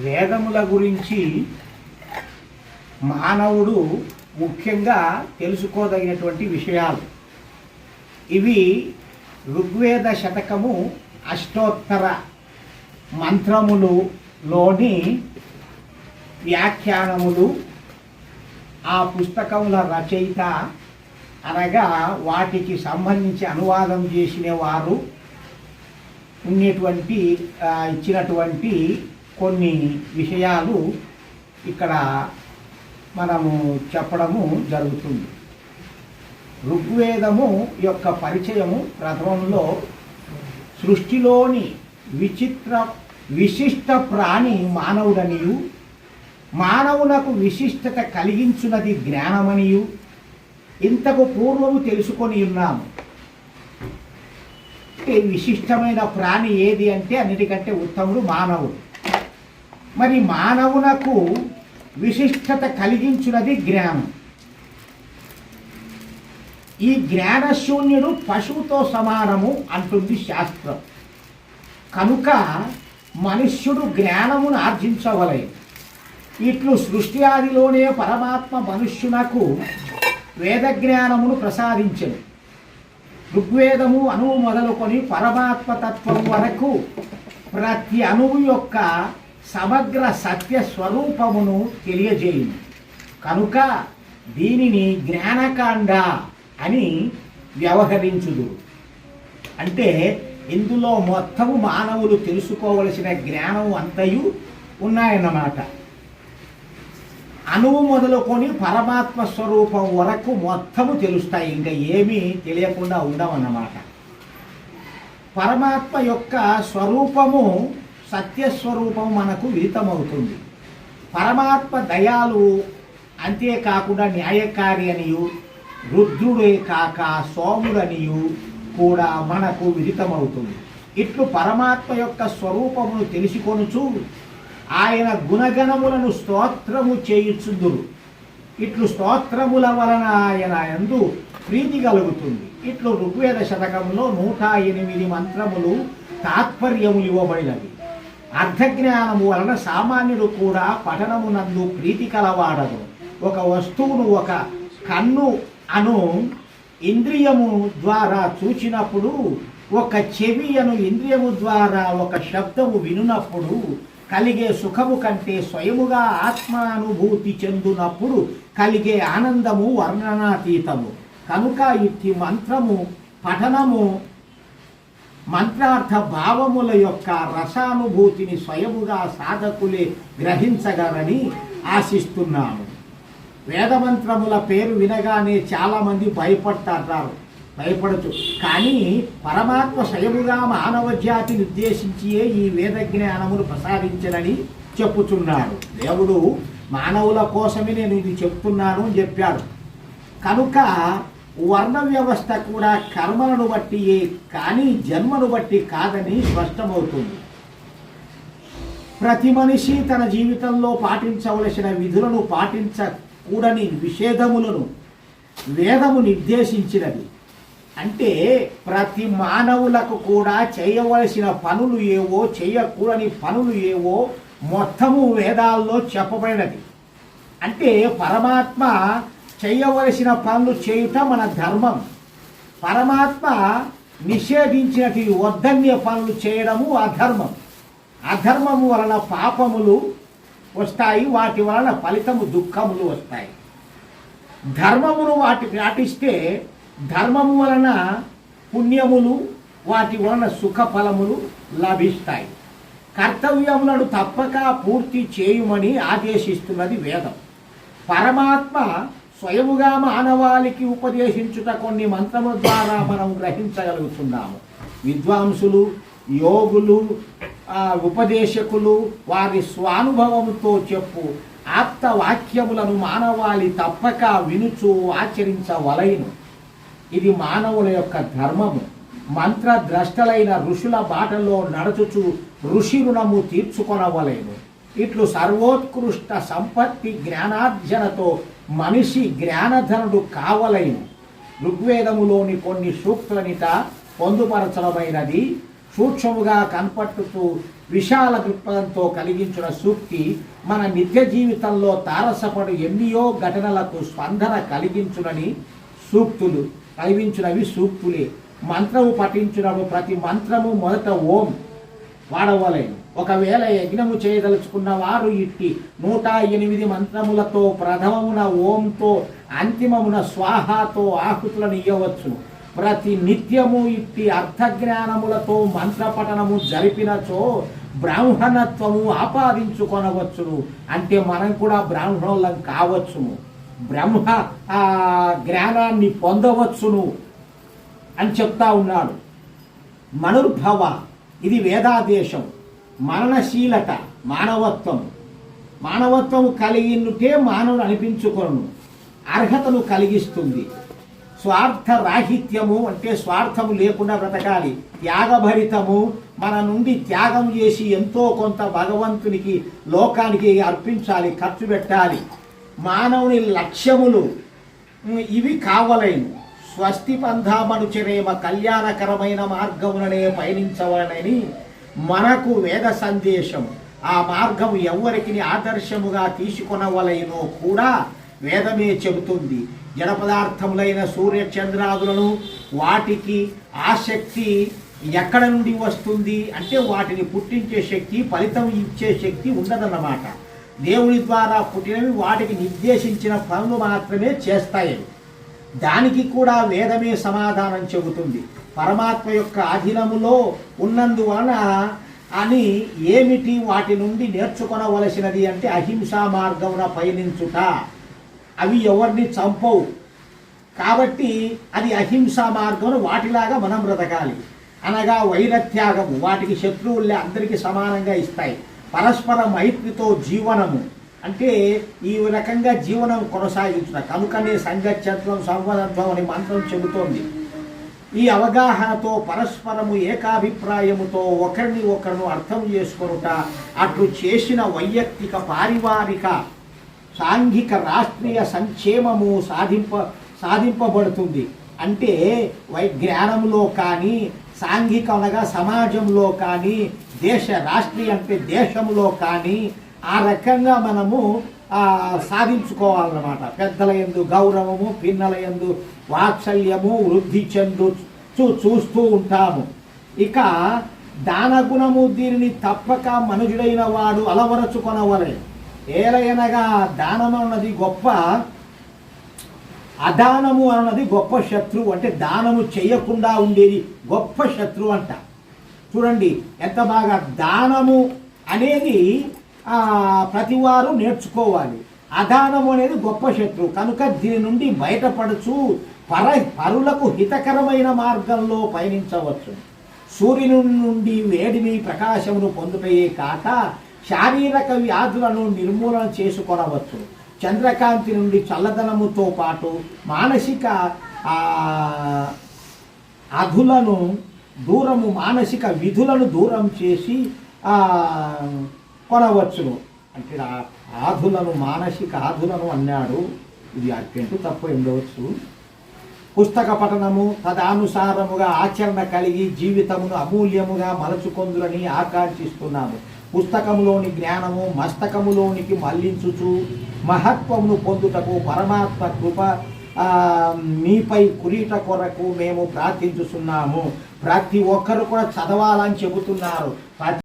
వేదముల గురించి మానవుడు ముఖ్యంగా తెలుసుకోదగినటువంటి విషయాలు. ఇవి ఋగ్వేద శతకము అష్టోత్తర మంత్రములులోని వ్యాఖ్యానములు. ఆ పుస్తకముల రచయిత అనగా వాటికి సంబంధించి అనువాదం చేసిన వారు ఉన్నటువంటి ఇచ్చినటువంటి కొన్ని విషయాలు ఇక్కడ మనము చెప్పడము జరుగుతుంది. ఋగ్వేదము యొక్క పరిచయము ప్రథమంలో సృష్టిలోని విచిత్ర విశిష్ట ప్రాణి మానవుడనియు మానవునకు విశిష్టత కలిగించున్నది జ్ఞానమనియు. ఇంతకు పూర్వము తెలుసుకొని ఉన్నాము. విశిష్టమైన ప్రాణి ఏది అంటే అన్నిటికంటే ఉత్తముడు మానవుడు. మరి మానవునకు విశిష్టత కలిగించున్నది జ్ఞానం. ఈ జ్ఞానశూన్యుడు పశువుతో సమానము అంటుంది శాస్త్రం. కనుక మనుష్యుడు జ్ఞానమును ఆర్జించవలేదు ఇట్లు సృష్టి ఆదిలోనే పరమాత్మ మనుష్యునకు వేద జ్ఞానమును ప్రసాదించను. ఋగ్వేదము అణువు మొదలుకొని పరమాత్మ తత్వం వరకు ప్రతి అణువు యొక్క సమగ్ర సత్య స్వరూపమును తెలియజేయును కనుక దీనిని జ్ఞానకాండ అని వ్యవహరించుదు. అంటే ఇందులో మొత్తము మానవులు తెలుసుకోవలసిన జ్ఞానం అంతయు ఉన్నాయన్నమాట. అణువు మొదలుకొని పరమాత్మ స్వరూపం వరకు మొత్తము తెలుస్తాయి. ఇంకా ఏమీ తెలియకుండా ఉండవన్నమాట. పరమాత్మ యొక్క స్వరూపము సత్యస్వరూపం మనకు విదితమవుతుంది. పరమాత్మ దయాలు అంతేకాకుండా న్యాయకారి అనియు రుద్రుడే కాక సోముడనియు కూడా మనకు విదితమవుతుంది. ఇట్లు పరమాత్మ యొక్క స్వరూపమును తెలుసుకొనుచు ఆయన గుణగణములను స్తోత్రము చేయుచుందురు. ఇట్లు స్తోత్రముల వలన ఆయన ఎందు ప్రీతి కలుగుతుంది. ఇట్లు ఋగ్వేద శతకంలో నూట ఎనిమిది మంత్రములు తాత్పర్యములు ఇవ్వబడినవి. అర్థజ్ఞానము వలన సామాన్యుడు కూడా పఠనమునందు ప్రీతి కలవాడదు ఒక వస్తువును ఒక కన్ను అను ఇంద్రియము ద్వారా చూచినప్పుడు ఒక చెవి అను ఇంద్రియము ద్వారా ఒక శబ్దము వినునప్పుడు కలిగే సుఖము కంటే స్వయముగా ఆత్మానుభూతి చెందునప్పుడు కలిగే ఆనందము వర్ణనాతీతము. కనుక ఇట్టి మంత్రము పఠనము మంత్రార్థ భావముల యొక్క రసానుభూతిని స్వయముగా సాధకులే గ్రహించగలని ఆశిస్తున్నాను వేదమంత్రముల పేరు వినగానే చాలామంది భయపడతారు భయపడచ్చు. కానీ పరమాత్మ స్వయముగా మానవ జాతిని ఉద్దేశించియే ఈ వేద జ్ఞానమును ప్రసాదించనని చెప్పుచున్నాడు. దేవుడు మానవుల కోసమే నేను ఇది చెప్తున్నాను అని చెప్పాడు. కనుక వర్ణ వ్యవస్థ కూడా కర్మలను బట్టి కానీ జన్మను బట్టి కాదని స్పష్టమవుతుంది. ప్రతి మనిషి తన జీవితంలో పాటించవలసిన విధులను పాటించకూడని విషేధములను వేదము నిర్దేశించినది. అంటే ప్రతి మానవులకు కూడా చేయవలసిన పనులు ఏవో చేయకూడని పనులు ఏవో మొత్తము వేదాల్లో చెప్పబడినది. అంటే పరమాత్మ చేయవలసిన పనులు చేయుట మన ధర్మం. పరమాత్మ నిషేధించినటి వద్దన్య పనులు చేయడము అధర్మం. అధర్మము వలన పాపములు వస్తాయి వాటి వలన ఫలితము దుఃఖములు వస్తాయి. ధర్మమును వాటి పాటిస్తే ధర్మము వలన పుణ్యములు వాటి వలన సుఖ ఫలములు లభిస్తాయి. కర్తవ్యములను తప్పక పూర్తి చేయుమని ఆదేశిస్తున్నది వేదం. పరమాత్మ స్వయముగా మానవాళికి ఉపదేశించుట కొన్ని మంత్రముల ద్వారా మనం గ్రహించగలుగుతున్నాము. విద్వాంసులు యోగులు ఉపదేశకులు వారి స్వానుభవంతో చెప్పు ఆప్త వాక్యములను మానవాళి తప్పక వినుచు ఆచరించవలైను. ఇది మానవుల యొక్క ధర్మము. మంత్రద్రష్టలైన ఋషుల బాటలో నడుచుచు ఋషి రుణము తీర్చుకొనవలేను. ఇట్లు సర్వోత్కృష్ట సంపత్తి జ్ఞానార్జనతో మనిషి జ్ఞానధనుడు కావలైను. ఋగ్వేదములోని కొన్ని సూక్తులనిట పొందుపరచడమైనది సూక్ష్మముగా కనపట్టుతూ విశాల దృక్పథంతో కలిగించిన సూక్తి మన నిత్య జీవితంలో తారసపడు ఎన్నియో ఘటనలకు స్పందన కలిగించునని సూక్తులు కలిగించినవి సూక్తులే. మంత్రము పఠించినప్పుడు ప్రతి మంత్రము మొదట ఓం వాడవలేను. ఒకవేళ యజ్ఞము చేయదలుచుకున్న వారు ఇట్టి నూట ఎనిమిది మంత్రములతో ప్రథమమున ఓంతో అంతిమమున స్వాహాతో ఆహుతులను ఇయ్యవచ్చు ప్రతి నిత్యము ఇట్టి అర్థజ్ఞానములతో మంత్రపఠనము జరిపినచో బ్రాహ్మణత్వము ఆపాదించుకొనవచ్చును. అంటే మనం కూడా బ్రాహ్మణులం కావచ్చును. బ్రహ్మ ఆ జ్ఞానాన్ని పొందవచ్చును అని చెప్తా ఉన్నాడు. మనుర్భవ ఇది వేదాదేశం. మరణశీలత మానవత్వం. మానవత్వం కలిగినటే మానవుడు అనిపించుకొను అర్హతను కలిగిస్తుంది. స్వార్థ రాహిత్యము అంటే స్వార్థము లేకుండా బ్రతకాలి. త్యాగభరితము మన నుండి త్యాగం చేసి ఎంతో కొంత భగవంతునికి లోకానికి అర్పించాలి ఖర్చు పెట్టాలి. మానవుని లక్ష్యములు ఇవి కావలేను. స్వస్తి పంధామనుచరేమ కళ్యాణకరమైన మార్గములనే పయనించవలనని మనకు వేద సందేశం. ఆ మార్గం ఎవరికి ఆదర్శముగా తీసుకొనవలెనో కూడా వేదమే చెబుతుంది. జడ పదార్థములైన సూర్య చంద్రాదులను వాటికి ఆసక్తి ఎక్కడ నుండి వస్తుంది అంటే వాటిని పుట్టించే శక్తి ఫలితం ఇచ్చే శక్తి ఉండదన్నమాట. దేవుని ద్వారా పుట్టినవి వాటికి నిర్దేశించిన పనులు మాత్రమే చేస్తాయి. దానికి కూడా వేదమే సమాధానం చెబుతుంది. పరమాత్మ యొక్క అధీనములో ఉన్నందువలన అని ఏమిటి వాటి నుండి నేర్చుకొనవలసినది అంటే అహింసా మార్గమున పయనించుట. అవి ఎవరిని చంపవు. కాబట్టి అది అహింసా మార్గం వాటిలాగా మనం బ్రతకాలి. అనగా వైరత్యాగము వాటికి శత్రువులే అందరికీ సమానంగా ఇస్తాయి. పరస్పర మైత్రితో జీవనము. అంటే ఈ రకంగా జీవనం కొనసాగించిన కనుకనే సంగత్యత్వం సంవదత్వం అనే మంత్రం చెబుతోంది. ఈ అవగాహనతో పరస్పరము ఏకాభిప్రాయముతో ఒకరిని ఒకరిని అర్థం చేసుకొనుట అట్లు చేసిన వైయక్తిక పారివారిక సాంఘిక రాష్ట్రీయ సంక్షేమము సాధింప సాధింపబడుతుంది. అంటే వై జ్ఞానంలో కానీ సాంఘిక అనగా సమాజంలో కానీ దేశ రాష్ట్రీయ అంటే దేశంలో కానీ ఆ రకంగా మనము సాధించుకోవాలన్నమాట. పెద్దల ఎందు గౌరవము పిన్నల ఎందు వాత్సల్యము వృద్ధి చెందు చూ చూస్తూ ఉంటాము. ఇక దానగుణము దీనిని తప్పక మనుజుడైన వాడు అలవరచుకొనవలే. ఏలయనగా దానం అన్నది గొప్ప అదానము అన్నది గొప్ప శత్రువు అంటే దానము చేయకుండా ఉండేది గొప్ప శత్రువు అంట. చూడండి ఎంత బాగా దానము అనేది ప్రతివారు నేర్చుకోవాలి. అధానము అనేది గొప్ప శత్రు. కనుక దీని నుండి బయటపడుచు. పర పరులకు హితకరమైన మార్గంలో పయనించవచ్చు. సూర్యుని నుండి వేడిని ప్రకాశమును పొందుటయే కాక శారీరక వ్యాధులను నిర్మూలన చేసుకొనవచ్చు. చంద్రకాంతి నుండి చల్లదనముతో పాటు మానసిక అధులను దూరము మానసిక విధులను దూరం చేసి కొనవచ్చును అంటే ఆధులను మానసిక ఆధులను అన్నాడు. ఇది అత్యంత తప్పు ఉండవచ్చు. పుస్తక పఠనము తదనుసారముగా ఆచరణ కలిగి జీవితమును అమూల్యముగా మలచుకొందులని ఆకాంక్షిస్తున్నాము. పుస్తకములోని జ్ఞానము మస్తకములోనికి మళ్ళించుచు మహత్వమును పొందుటకు పరమాత్మ కృప మీపై కురీట కొరకు మేము ప్రార్థించుతున్నాము ప్రతి ఒక్కరు కూడా చదవాలని చెబుతున్నారు. ప్రతి